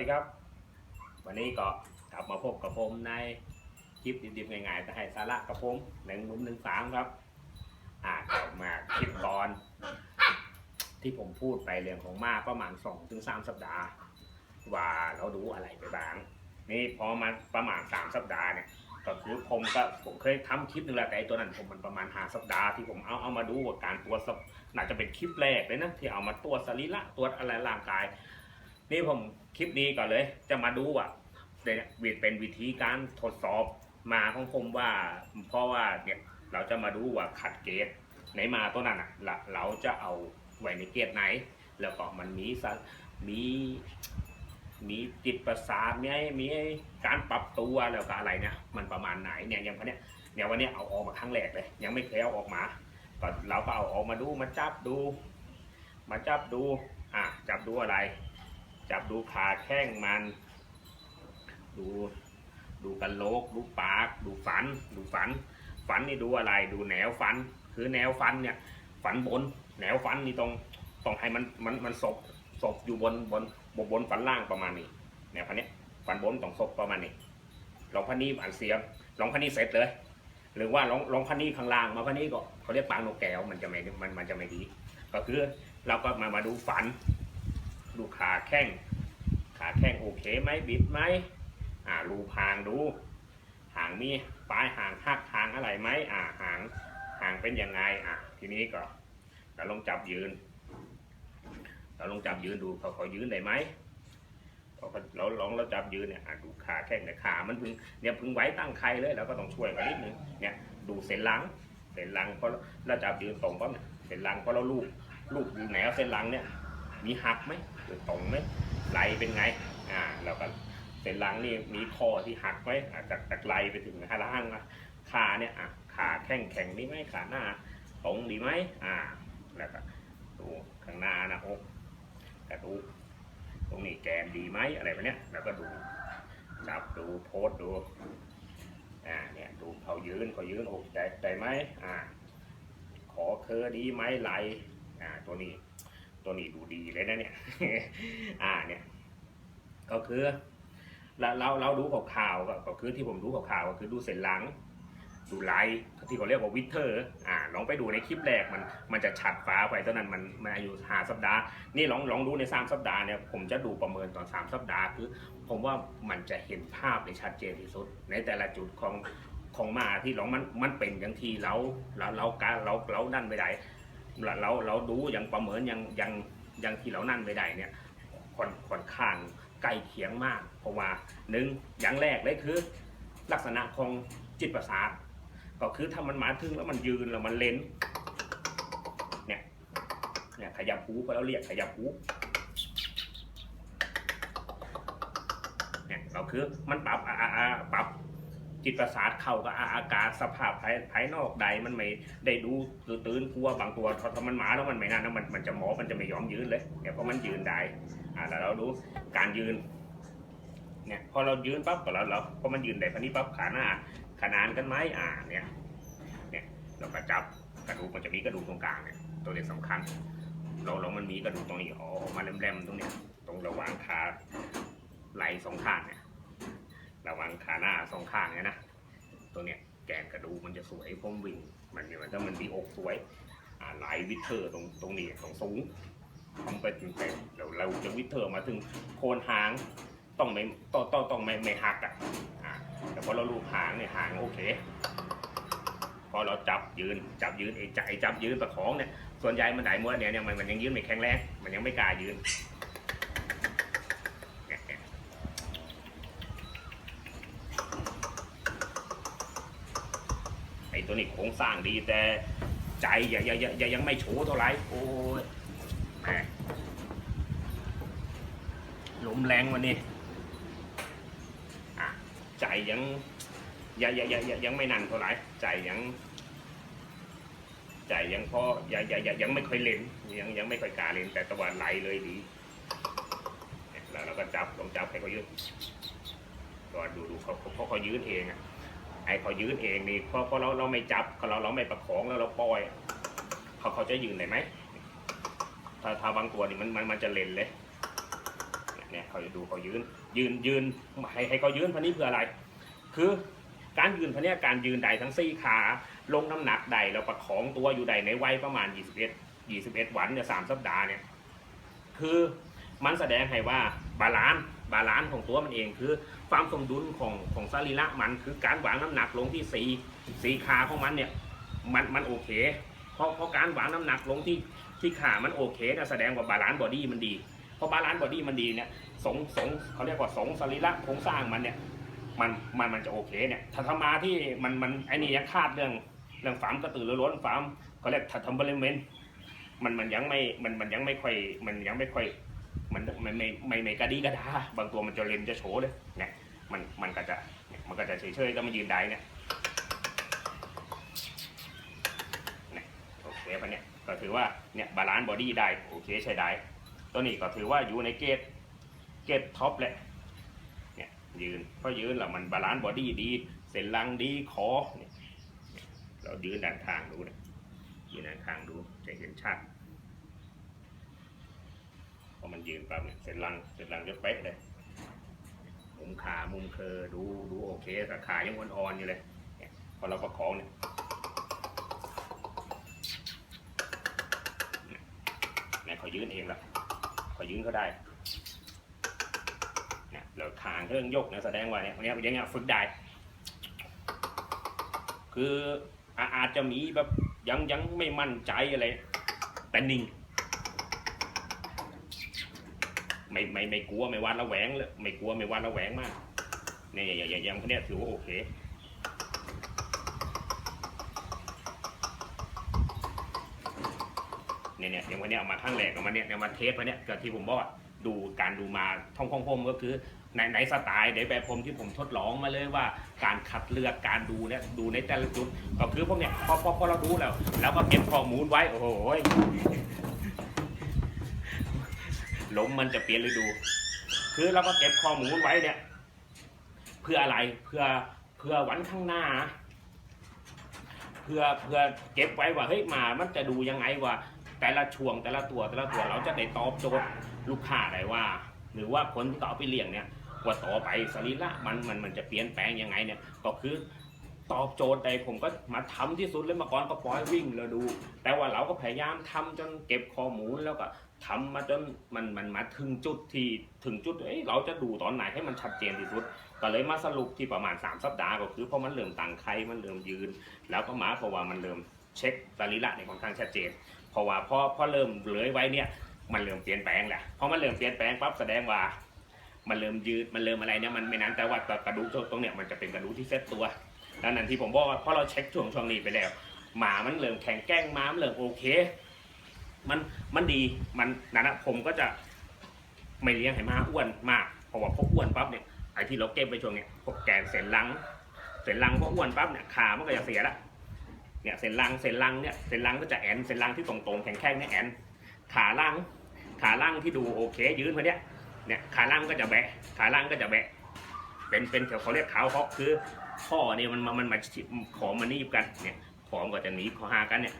ดีครับ วันนี้ก็กลับมาพบกับผมในคลิปดิบๆง่ายๆแต่ให้สาระกับผมหนึ่งมุมหนึ่งสามครับอ่ากลับมาคลิปตอน ที่ผมพูดไปเรื่องของมาประมาณสองถึงสามสัปดาห์ ว่าเราดูอะไรไปบ้าง นี่พอมาประมาณสามสัปดาห์เนี่ยก็คือผมก็ผมเคยทำคลิปหนึงแล้วแต่ไอ้ตัวนั้นผมมันประมาณหาสัปดาห์ที่ผมเอาเอามาดูว่าการตรวจน่าจะเป็นคลิปแรกเลยนะที่เอามาตรวจสรีระตรวจอะไรร่างกาย นี่ผมคลิปนี้ก่อนเลย จะมาดูว่าเนี่ยเป็นวิธีการทดสอบมาของผมว่า เพราะว่าเนี่ยเราจะมาดูว่าขัดเกณฑ์ไหนมาตัวนั้นอะเราเราจะเอาไว้ในเกณฑ์ไหน แล้วก็มันมีสมีมีจิตประสาทมีมีการปรับตัวแล้วก็อะไรเนี่ยมันประมาณไหนเนี่ยอย่างพันเนี้ยเนี่ยวันนี้เอาออกมาครั้งแรกเลย ยังไม่เคยเอาออกมาก็เราก็เอาออกมาดูมาจับดู มาจับดูอะจับดูอะไร จับดูขาแข้งมัน ดู ดูกันโลก ดูปาก ดูฟัน ดูฟันฟันนี่ดูอะไร ดูแนวฟัน คือแนวฟันเนี่ยฟันบน แนวฟันนี่ต้องต้องให้มัน มัน มันศพศพอยู่บน บน บนบนฟันล่างประมาณนี้ แนวพันเนี้ยฟันบนต้องศพประมาณนี้ ลองพันนี้อันเสียงลองพันนี้เสร็จเลย หรือว่าลอง ลองพันนี้ข้างล่างมาพันนี้ก็เขาเรียกปางนกแก้ว มันจะไม่ มัน มันจะไม่ดี ก็คือเราก็มา มาดูฟัน ดูขาแข้ง ขาแข้งโอเคไหมบิดไหมอ่ารูพางดู หางมีปลายหางหักหางอะไรไหมอ่าหางหางเป็นยังไงอะทีนี้ก็เราลองจับยืน เราลองจับยืนดูเขาเขายืนได้ไหมพอเราลองเราจับยืนเนี่ยดูขาแข้งเนี่ยขา มันพึงเนี่ยพึงไว้ตั้งใครเลยเราก็ต้องช่วยกันนิดนึงเนี่ยดูเส้นหลังเส้นหลังพอเราจับยืนตรงปั๊บเนี่ยเส้นหลังพอเราลูบลูบดูแนวเส้นหลังเนี่ย มีหักไหมหรือตรงไหมไหลเป็นไงอ่าเราก็เส้นหลังนี่มีคอที่หักไหมจากจากไหลไปถึงขาล่างอะขาเนี่ยอะขาแข็งแข็งดีไหมขาหน้าตรงดีไหมอ่าแล้วก็ดูข้างหน้านะอกกระดูตรงนี้แกนดีไหมอะไรแบบเนี้ยแล้วก็ดูจับดูโพสดูอ่าเนี่ยดูเขายืนเขายืนอกใจใจไหมอ่าขอเคอดีไหมไหลอ่าตัวนี้ ตัวนี้ดูดีเลยนะเนี่ย อ่าเนี่ย ก็คือ เราเราเราดูข่าวก็คือที่ผมดูข่าวก็คือดูเส้นหลัง ดูไลท์ที่เขาเรียกว่าวิเทอร์ อ่า ลองไปดูในคลิปแรกมันมันจะฉัดฟ้าไปตอนนั้นมันมันอายุหาสัปดาห์ นี่ลองลองดูในสามสัปดาห์เนี่ยผมจะดูประเมินตอนสามสัปดาห์คือ ผมว่ามันจะเห็นภาพในชัดเจนที่สุด ในแต่ละจุดของของมาที่ลองมันมันเป็นอย่างที่เราเราเราการเราเราดันไม่ได้ เราเราเราดูอยังประเมินยังยังยังที่เรานั่นไม่ได้เนี่ยค่อนค่อนข้างใกล้เคียงมาก เพราะว่าหนึ่งอย่างแรกเลยคือ ลักษณะของจิตประสาทก็คือถ้ามันมาถึงแล้วมันยืนแล้วมันเลนเนี่ยเนี่ยขยับหูก็เราเรียกขยับหูเนี่ยก็คือมันปรับอ่าอ่าปรับ จิตประสาทเข้ากับอาการสภาพภายภายนอกใดมันไม่ได้ดูตื่นกลัวบางตัวพอถ้ามันหมาแล้วมันไม่นั่นนะมันมันจะหมอมันจะไม่ยอมยืนเลยเนี่ยเพราะมันยืนได้อ่าแล้วเราดูการยืนเนี่ยพอเรายืนปั๊บก็เราเราพอมันยืนได้พันนี้ปั๊บขาหน้าขนานกันไหมอ่าเนี่ยเนี่ยเราก็จับกระดูกมันจะมีกระดูกตรงกลางเนี่ยตัวนี้สำคัญเราเรามันมีกระดูกตรงนี้ออกมาแหลมๆตรงเนี้ยตรงระหว่างขาไหล่สองข้างเนี่ย ระว่างขาหน้าสองข้างเนี่ยนะ ตัวเนี้ยแกนกระดูกมันจะสวยผมวิ่ง มันมันก็มันดีอกสวยอ่าไหลวิเทอร์ตรงตรงนี้ตรงสูงทำไปถึงแต่เราเราจะวิเทอร์มาถึงโคนหางต้องไม่ต้องต้องต้องไม่ไม่หักอะแต่พอเราลูบหางเนี่ยหางโอเค พอเราจับยืนจับยืนไอ้ใจจับยืนประคองเนี่ยส่วนใหญ่มันได้มวยเนี่ยเนี่ยมันมันยังยืนไม่แข็งแรงมันยังไม่กล้ายืนเนี่ยเนี่ยไอ้ตัวนี้โครงสร้างดีแต่ใจย่าอย่าอย่าอย่ายังไม่โฉเท่าไหร่โอ้ยแหมลมแรงวันนี้อะใจยังย่าอย่าอย่าอย่ายังไม่นั่นเท่าไหร่ใจยังใจยังพอยังยังยังยังไม่ค่อยเล่นยังยังไม่ค่อยกล้าเล่นแต่ตะวันไหลเลยดีแล้วเราก็จับลองจับให้เขายืนก็ดูดูเขาเขาเขาเขายืนเองอะ ไอ้เขายืนเองนี่พอพอเราเราไม่จับเราเราไม่ประคองแล้วเราปล่อยเขาเขาจะยืนได้ไหมถ้าถ้าบางตัวนี่มันมันมันจะเล่นเลยเนี่ยเขาจะดูเขายืน ยืนยืนให้ให้เขายืนพันนี้เพื่ออะไร คือการยืนพันนี้การยืนใดทั้งสี่ขา ลงน้ำหนักใดแล้วประคองตัวอยู่ใดในวัยประมาณ 21 21 วันเนี่ยสามสัปดาห์เนี่ยคือ มันแสดงให้ว่าบาลานซ์บาลานซ์ของตัวมันเองคือความสมดุลของของสรีระมันคือการวางน้ำหนักลงที่สีสีขาของมันเนี่ยมันมันโอเคเพราะเพราะการวางน้ำหนักลงที่ที่ขามันโอเคนะแสดงว่าบาลานซ์บอดี้มันดีเพราะบาลานซ์บอดี้มันดีเนี่ยสงสงเขาเรียกว่าสงสรีระโครงสร้างมันเนี่ยมันมันมันจะโอเคเนี่ยถ้าทำมาที่มันมันไอ้นี่ยังคาดเรื่องเรื่องฝามกระตือรือร้นฝามเขาเรียกทัมเบลเมนมันมันยังไม่มันมันยังไม่ค่อยมันยังไม่ค่อย มันไม่ไม่ไม่ไม่กระดีกระดาบางตัวมันจะเล็มจะโฉเลยเนี่ยมันมันก็จะเนี่ยมันก็จะเฉยเฉยๆก็มายืนได้เนี่ยเนี่ยโอเคปะเนี่ยก็ถือว่าเนี่ยบาลานซ์บอดี้ได้โอเคใช้ได้ตัวนี้ก็ถือว่าอยู่ในเกตเกตท็อปแหละเนี่ยยืนเพราะยืนแล้วมันบาลานซ์บอดี้ดี เส้นลังดีคอเนี่ยเรายืนด้านข้างดูเนี่ยยืนด้านข้างดูจะเห็นชัด อมันยืนปั๊บเนี่ยเสร็จลังเสร็จลังจะเป๊ะเลย มุมขามุมเคอดูดูโอเคแต่ขายังอ่อนๆอยู่เลยพอเราประคองเนี่ยนี่ยเนี่ยเขายืนเองล้วเขายืนก็ได้นี่ยแล้วขางเครื่องยกเนี่ยแสดงว่าเนี่ยเนี่ยอย่างเงี้ยฝึกได้ คืออาอาจจะมีแบบยังยังไม่มั่นใจอะไร แต่นิ่ง ไม่ไม่ไม่กลัวไม่วาดระแวงเลยไม่กลัวไม่วาดระแวงมากเนี่ยอย่างอย่างอย่างพวกเนี้ยถือว่าโอเคเนี่ยเนี่ยอย่างวันเนี้ยเอามาข้างแรกเอามาเนี่ยเอามาเทสมาเนี่ยก็ที่ผมบอกดูการดูมาท่องของผมก็คือในในสไตล์ในแบบผมที่ผมทดลองมาเลยว่า การคัดเลือกการดูเนี่ยดูในแต่ละจุดก็คือพวกเนี้ยพอพอพอเราดูแล้ว แล้วก็เก็บข้อมูลไว้โอ้โห ลมมันจะเปลี่ยนฤดู คือเราก็เก็บข้อมูลไว้เนี่ย เพื่ออะไรเพื่อเพื่อวันข้างหน้า เพื่อเพื่อเก็บไว้ว่าเฮ้ยหมามันจะดูยังไงว่า แต่ละช่วงแต่ละตัวแต่ละตัวเราจะได้ตอบโจทย์ลูกค้าได้ว่า หรือว่าคนที่ต่อไปเลี้ยงเนี่ยว่าต่อไปสรีระมันมันมันจะเปลี่ยนแปลงยังไงเนี่ยก็คือตอบโจทย์ใดผมก็มาทำที่สุดเลยมาก่อนก็ปล่อยวิ่งแล้วดู แต่ว่าเราก็พยายามทำจนเก็บข้อมูลแล้วก็ ทำมาจนมันมันมาถึงจุดที่ถึงจุดเอ้ยเราจะดูตอนไหนให้มันชัดเจนที่สุด ก็เลยมาสรุปที่ประมาณ 3 สัปดาห์ก็คือเพราะมันเริ่มต่างไข่มันเริ่มยืน แล้วก็หมาเพราะว่ามันเริ่มเช็คสรีระในค่อนข้างชัดเจน เพราะว่าพอพอเริ่มเลื้อยไว้เนี่ยมันเริ่มเปลี่ยนแปลงแหละพอมันเริ่มเปลี่ยนแปลงปั๊บแสดงว่า มันเริ่มยืดมันเริ่มอะไรเนี่ยมันไม่นั้นแต่ว่ากระดูกตรงเนี้ยมันจะเป็นกระดูกที่เซ็ตตัวดังนั้นที่ผมบอกว่าพอเราเช็คช่วงช่วงนี้ไปแล้วหมามันเริ่มแข็งแกร่งหมามันเริ่มโอเค มันมันดีมันนั่นนะผมก็จะไม่เลี้ยงให้มาอ้วนมากเพราะว่าพออ้วนปั๊บเนี่ยไอ้ที่เราเก็บไปช่วงเนี้ยพวกแกนเส้นลังเส้นลังพออ้วนปั๊บเนี่ยขามันก็จะเสียละเนี่ยเส้นลังเส้นลังเนี่ยเส้นลังก็จะแอนเส้นลังที่ตรงๆแข็งๆเนี่ยแอนขาล่างขาล่างที่ดูโอเคยืนมาเนี่ยเนี่ยขาล่างก็จะแบะขาล่างก็จะแบะเป็นเป็นแถวเขาเรียกขาวฮอกคือข้อเนี่ยมันมันมาขอมันนีบกันเนี่ยขอมนก็จะหนีขอหากันเนี่ย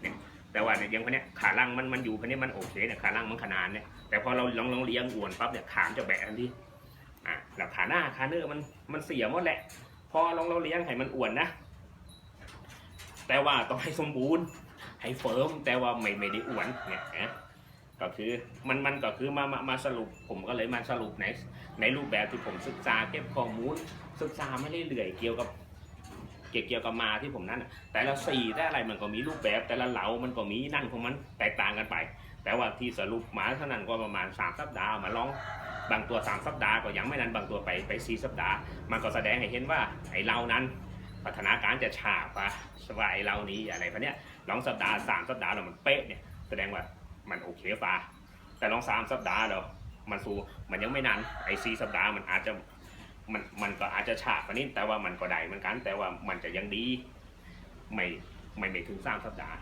เนี่ย แต่ว่าเนี่ยยังคนเนี้ยขาล่างมันมันอยู่คนนี้มันโอเคเนี่ยขาล่างมันขนานเนี่ยแต่พอเราลองลองเลี้ยงอ้วนปั๊บเนี่ยขามจะแบะทันทีอะแล้วขาหน้าขาเนื้อมันมันเสียหมดแหละ พอลองเราเลี้ยงให้มันอ้วนนะ แต่ว่าต้องให้สมบูรณ์ให้เฟิร์มแต่ว่าไม่ไม่ได้อ้วนเนี่ยนะก็คือมันมันก็คือมามามาสรุปผมก็เลยมาสรุปในในรูปแบบที่ผมศึกษาเก็บข้อมูลศึกษาไม่ได้เรื่อยๆเกี่ยวกับ เกี่ยวเกี่ยวกับมาที่ผมนั่นน่ะแต่ละสีแต่อะไรมันก็มีรูปแบบ แต่ละเหลามันก็มีนั่นของมันแตกต่างกันไป แต่ว่าที่สรุปมาเท่านั้นก็ประมาณ 3 สัปดาห์มาลองบางตัว 3 สัปดาห์ก็ยังไม่นั้นบางตัวไปไป4สัปดาห์ มันก็แสดงให้เห็นว่าไอ้เรานั้นพัฒนาการจะช้ากว่าว่าไอ้เรานี้อะไรพวกเนี้ยลองสัปดาห์สามสัปดาห์แล้วมันเป๊ะเนี่ยแสดงว่ามันโอเคฟ้าแต่ลองสามสัปดาห์แล้วมันสู้มันยังไม่นานไอ้สี่สัปดาห์มันอาจจะ มันมันก็อาจจะฉากกว่านี้แต่ว่ามันก็ได้เหมือนกัน แต่ว่ามันจะยังดี ไม่ไม่ไม่ถึงสามสัปดาห์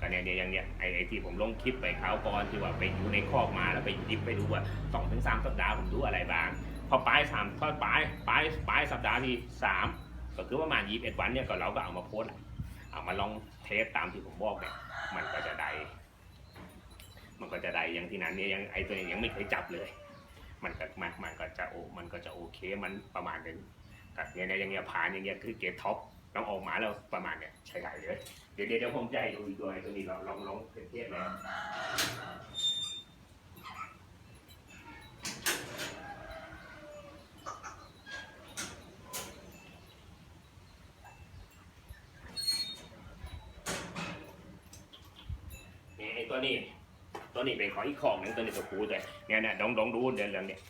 ก็เนี่ยเนี่ยอย่างเนี้ยไอ้ไอ้ที่ผมลงคลิปไปคราวก่อนที่ว่าไปอยู่ในคอกมาแล้วไปดิบไปดูว่าสองถึงสามสัปดาห์ผมดูอะไรบ้างพอปลายสามพอปลายปลายปลายสัปดาห์ที่สามก็คือประมาณยี่สิบเอ็ดวันเนี่ยก็เราก็เอามาโพสต์เอามาลองเทสตามที่ผมบอกเนี่ยมันก็จะได้ มันก็จะได้อย่างที่นั้นเนี่ยยังไอ้ตัวนี้ยังไม่เคยจับเลย มันก็มันมันก็จะโอมันก็จะโอเคมันประมาณนึงแต่เนี่ยเนี่ยอย่างเงี้ยผ่านอย่างเงี้ยคือเกรดท็อปต้องออกมาแล้วประมาณเนี้ยใช้ได้เลยเดี๋ยวเดี๋ยวผมจะให้ดูอีกตัวตัวนี้เราลองลองเปรียบเทียบเลยนี่ไอ้ตัวนี้ ตัวนี้เป็นของอีกของหนึ่งตัวนี้ตัวกูแต่เนี่ยเนี่ยดองดองดูเดี๋ยวเรื่องเนี่ย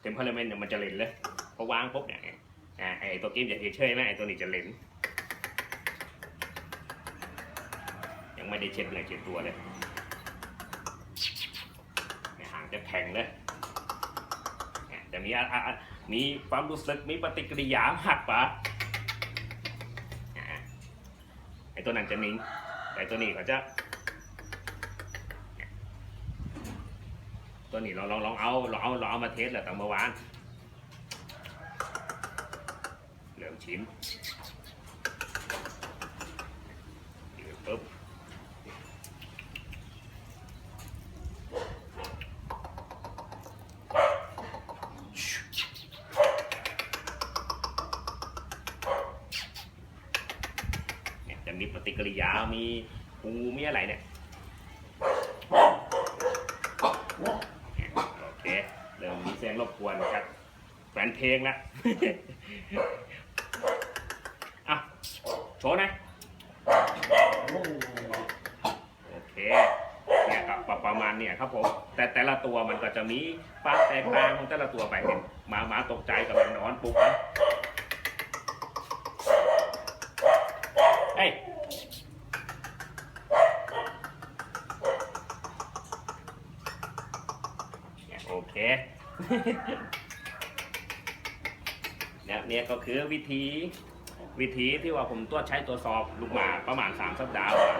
เต็มพาราเมนต์เนี่ยมันจะเล่นเลยพอวางปุ๊บเนี่ยอ่าไอตัวเกมจะเฉยๆไหมไอตัวนี้จะเล่นยังไม่ได้เช็ดเลยเช็ดตัวเลยเนี่างจะแข็งเลยแต่มีมีความรู้สึกมีปฏิกิริยาหักปะไอตัวนั้นจะนิ่งแต่ไอตัวนี้ก็จะ ตัวนี้เราลองลองเอาลองเอาลองเอามาเทสแหละแต่เมื่อวานเริ่มชิมปุ๊บเนี่ยจะมีปฏิกิริยามีปูมีอะไรเนี่ย โอเค เริ่มมีเสียงรบกวนครับ แฟนเพลงแล้วอะโชว์หนะโอเคเนี่ยก็ประประมาณเนี่ยครับผมแต่แต่ละตัวมันก็จะมีความแตกต่างของแต่ละตัวไปเห็นหมาหมาตกใจกับมันนอนปุ๊บนะเอ้ยโอเค เนี่ยก็คือวิธีวิธีที่ว่าผมตัวจใช้ตัวสอบลูกหมาประมาณ 3 สัปดาห์ว่า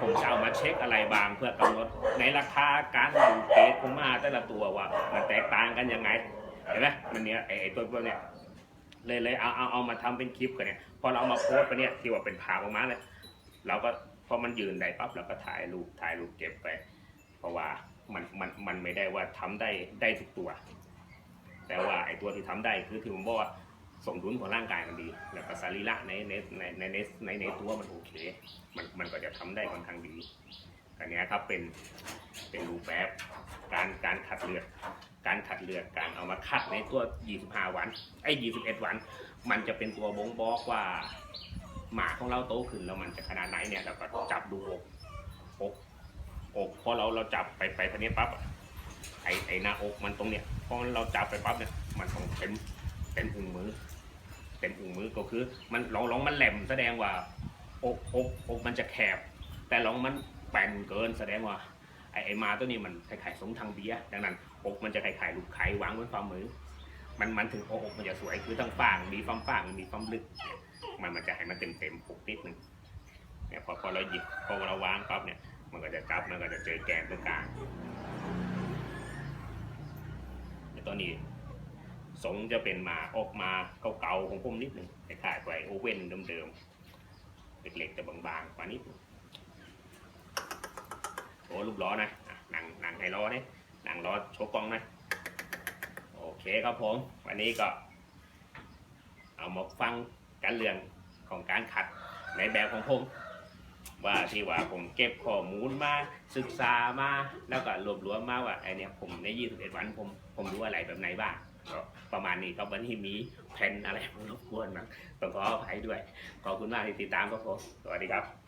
ผมจะเอามาเช็คอะไรบางเพื่อกำหนดในราคาการดูเกรดของหมาแต่ละตัวว่ามันแตกต่างกันยังไงเห็นไหมมันเนี่ยไอ้ไอ้ตัวพวกเนี่ยเลยเลยเอาเอาเอามาทำเป็นคลิปกันเนี่ยพอเราเอามาโพสต์ไปเนี่ยที่ว่าเป็นภาพออกมาเลยเราก็พอมันยืนได้ปั๊บเราก็ถ่ายรูปถ่ายรูปเก็บไป เพราะว่ามันมันมันไม่ได้ว่าทำได้ได้ทุกตัว แต่ว่าไอ้ตัวที่ทำได้คือที่ผมบอกว่า สมดุลของร่างกายมันดี แล้วก็สรีระในในในในในในในตัวมันโอเค มันมันก็จะทำได้ค่อนข้างดีอันนี้ครับเป็นเป็นรูปแบบการการขัดเลือด การขัดเลือดการเอามาคัดในตัว 25 วันไอ้21 วัน มันจะเป็นตัวบ่งบอกว่าหมาของเราโตขึ้นแล้วมันจะขนาดไหนเนี่ยแล้วก็จับดูอกอกอกพอเราเราจับไปไปทีนี้ปั๊บอะไอไอหน้าอกมันตรงเนี้ยพอเราจับไปปั๊บเนี่ยมันต้องเต็มเต็มอึงมือ เต็มอึงมือก็คือ มันลองลองมันแหลมแสดงว่าอกอกอกมันจะแคบ แต่ลองมันแป่นเกินแสดงว่าไอไอมาตัวนี้มันคล้ายๆสงทางเบียดังนั้น อกมันจะคล้ายๆลูกไข่วางบนฝ่ามือ มันมันถึงอกมันจะสวยคือทั้งฝ่างมีความฝ่างมีความลึก มันมันจะให้มันเต็มเต็มอกนิดนึงเนี่ยพอพอเราหยิบพอเราวางปั๊บเนี่ยมันก็จะจับมันก็จะเจอแกนตรงกลางต่ตัวนี้ สงจะเป็นมาออกมาเก่าๆของผมนิดหนึ่งคล้ายๆไวโอเว่นเดิมๆเล็กๆแต่บางๆกว่านิดโอ้ลูกล้อนะหนังหนังให้ล้อเนี่ยหนังล้อโชว์กล้องนะโอเคครับผม วันนี้ก็ เอามาฟังการเรื่องของการขัดในแบบของผมว่าที่ว่าผมเก็บข้อมูลมาศึกษามาแล้วก็รวบรวมมาว่าไอเนี้ยผมใน 21 วันผมผมรู้อะไรแบบไหนบ้าง ก็ประมาณนี้ก็บวันนี้มีแผ่นอะไรรบกวนนะต้องขออภัยด้วย ขอบคุณมากที่ติดตามครับผม สวัสดีครับ